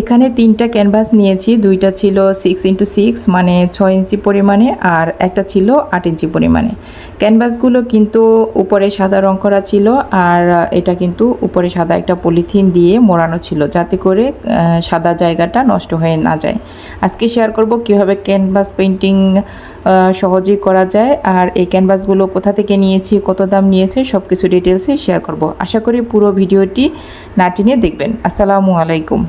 এখানে তিনটা ক্যানভাস নিয়েছি। দুইটা ছিল সিক্স ইন্টু সিক্স মানে ছয় ইঞ্চি পরিমাণে, আর একটা ছিল আট ইঞ্চি পরিমাণে। ক্যানভাসগুলো কিন্তু উপরে সাদা রং করা ছিল, আর এটা কিন্তু উপরে সাদা একটা পলিথিন দিয়ে মোড়ানো ছিল, যাতে করে সাদা জায়গাটা নষ্ট হয়ে না যায়। আজকে শেয়ার করব কীভাবে ক্যানভাস পেন্টিং সহজেই করা যায়, আর এই ক্যানভাসগুলো কোথা থেকে নিয়েছি, কত দাম নিয়েছে সব কিছু ডিটেলসে শেয়ার করব। আশা করি পুরো ভিডিওটি না টেনে দেখবেন। আসসালামু আলাইকুম।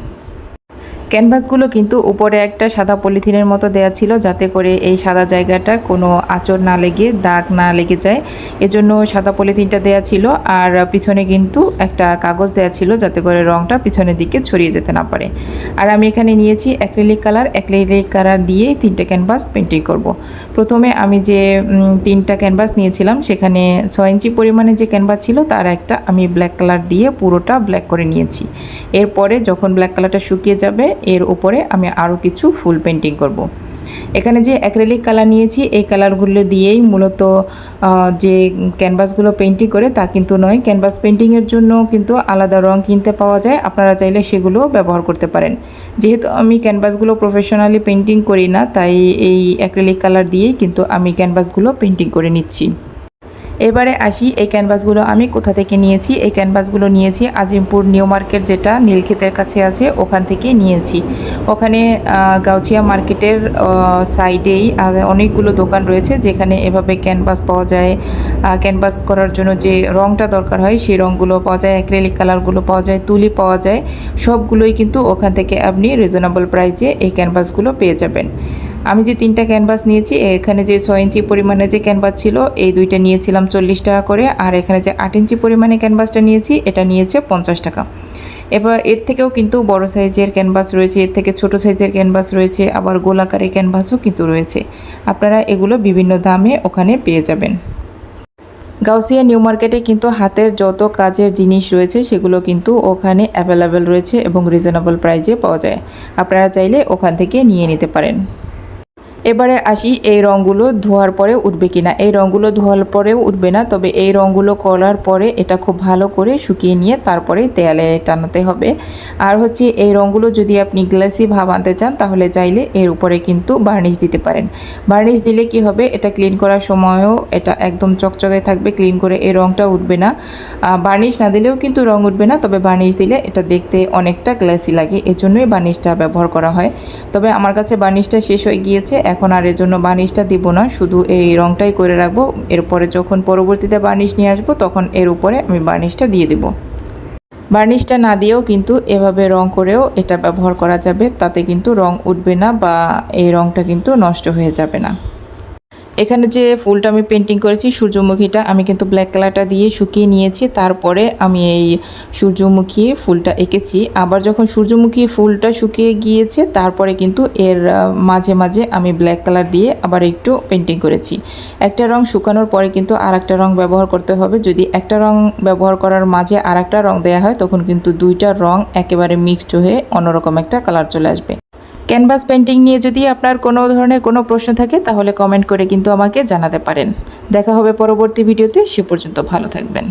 ক্যানভাসগুলো কিন্তু উপরে একটা সাদা পলিথিনের মতো দেয়া ছিল যাতে করে এই সাদা জায়গাটা কোনো আঁচড় না লেগে, দাগ না লেগে যায়। এজন্য সাদা পলিথিনটা দেয়া ছিল আর পিছনে কিন্তু একটা কাগজ দেয়া ছিল যাতে করে রঙটা পিছনের দিকে ছড়িয়ে যেতে না পারে। আর আমি এখানে নিয়েছি অ্যাক্রিলিক কালার। অ্যাক্রিলিক কালার দিয়ে তিনটে ক্যানভাস পেন্টিং করব। প্রথমে আমি যে তিনটা ক্যানভাস নিয়েছিলাম সেখানে ছয় ইঞ্চি পরিমাণে যে ক্যানভাস ছিল তার একটা আমি ব্ল্যাক কালার দিয়ে পুরোটা ব্ল্যাক করে নিয়েছি। এরপরে যখন ব্ল্যাক কালারটা শুকিয়ে যাবে এর উপরে আমি আরও কিছু ফুল পেন্টিং করব। এখানে যে অ্যাক্রেলিক কালার নিয়েছি, এই কালারগুলো দিয়েই মূলত যে ক্যানভাসগুলো পেন্টিং করে তা কিন্তু নয়। ক্যানভাস পেন্টিংয়ের জন্য কিন্তু আলাদা রং কিনতে পাওয়া যায়। আপনারা চাইলে সেগুলো ব্যবহার করতে পারেন। যেহেতু আমি ক্যানভাসগুলো প্রফেশনালি পেন্টিং করি না, তাই এই অ্যাক্রেলিক কালার দিয়েই কিন্তু আমি ক্যানভাসগুলো পেন্টিং করে নিচ্ছি। এবারে আসি এই ক্যানভাসগুলো আমি কোথা থেকে নিয়েছি? এই ক্যানভাসগুলো নিয়েছি আজিমপুর নিউ মার্কেট যেটা নীলক্ষেতের কাছে আছে, ওখান থেকে নিয়েছি। ওখানে গাউছিয়া মার্কেটের সাইডেই অনেকগুলো দোকান রয়েছে যেখানে এভাবে ক্যানভাস পাওয়া যায়। ক্যানভাস করার জন্য যে রঙটা দরকার হয় সেই রঙগুলো পাওয়া যায়, অ্যাক্রেলিক কালারগুলো পাওয়া যায়, তুলি পাওয়া যায়। সবগুলোই কিন্তু ওখান থেকে আপনি রিজনেবল প্রাইসে এই ক্যানভাসগুলো পেয়ে যাবেন। আমি যে তিনটা ক্যানভাস নিয়েছি, এখানে যে ছয় ইঞ্চি পরিমাণে যে ক্যানভাস ছিল, এই দুইটা নিয়েছিলাম চল্লিশ টাকা করে, আর এখানে যে আট ইঞ্চি পরিমাণে ক্যানভাসটা নিয়েছি, এটা নিয়েছে পঞ্চাশ টাকা। এবার এর থেকেও কিন্তু বড় সাইজের ক্যানভাস রয়েছে, এর থেকে ছোট সাইজের ক্যানভাস রয়েছে, আবার গোলাকারের ক্যানভাসও কিন্তু রয়েছে। আপনারা এগুলো বিভিন্ন দামে ওখানে পেয়ে যাবেন। গাউসিয়া নিউ মার্কেটে কিন্তু হাতের যত কাজের জিনিস রয়েছে, সেগুলো কিন্তু ওখানে অ্যাভেলেবেল রয়েছে এবং রিজনেবল প্রাইজে পাওয়া যায়। আপনারা চাইলে ওখান থেকে নিয়ে নিতে পারেন। এবারে আসি, এই রঙগুলো ধোয়ার পরে উঠবে কিনা? এই রঙগুলো ধোয়ার পরেও উঠবে না, তবে এই রঙগুলো করার পরে এটা খুব ভালো করে শুকিয়ে নিয়ে তারপরে দেয়ালে টানাতে হবে। আর হচ্ছে, এই রঙগুলো যদি আপনি গ্লাসি ভাব আনতে চান, তাহলে চাইলে এর উপরে কিন্তু বার্নিশ দিতে পারেন। বার্নিশ দিলে কি হবে? এটা ক্লিন করার সময়ও এটা একদম চকচকে থাকবে, ক্লিন করে এই রঙটা উঠবে না। বার্নিশ না দিলেও কিন্তু রঙ উঠবে না, তবে বার্নিশ দিলে এটা দেখতে অনেকটা গ্লাসি লাগে, এজন্যই বার্নিশটা ব্যবহার করা হয়। তবে আমার কাছে বার্নিশটা শেষ হয়ে গিয়েছে এখন আর এর জন্য বার্নিশটা দিব না, শুধু এই রঙটাই করে রাখব। এরপরে যখন পরবর্তীতে বার্নিশ নিয়ে আসব, তখন এর উপরে আমি বার্নিশটা দিয়ে দেবো। বার্নিশটা না দিয়েও কিন্তু এভাবে রং করেও এটা ব্যবহার করা যাবে, তাতে কিন্তু রং উঠবে না বা এই রংটা কিন্তু নষ্ট হয়ে যাবে না। এখানে যে ফুলটা আমি পেন্টিং করেছি, সূর্যমুখীটা, আমি কিন্তু ব্ল্যাক কালারটা দিয়ে শুকিয়ে নিয়েছি। তারপরে আমি এই সূর্যমুখী ফুলটা এঁকেছি। আবার যখন সূর্যমুখী ফুলটা শুকিয়ে গিয়েছে, তারপরে কিন্তু এর মাঝে মাঝে আমি ব্ল্যাক কালার দিয়ে আবার একটু পেন্টিং করেছি। একটা রং শুকানোর পরে কিন্তু আর একটা রং ব্যবহার করতে হবে। যদি একটা রং ব্যবহার করার মাঝে আর একটা রং দেওয়া হয়, তখন কিন্তু দুইটা রং একেবারে মিক্সড হয়ে অন্যরকম একটা কালার চলে আসবে। ক্যানভাস পেন্টিং নিয়ে যদি আপনার কোনো ধরনের কোনো প্রশ্ন থাকে, তাহলে কমেন্ট করে কিন্তু আমাকে জানাতে পারেন। দেখা হবে পরবর্তী ভিডিওতে, সে পর্যন্ত ভালো থাকবেন।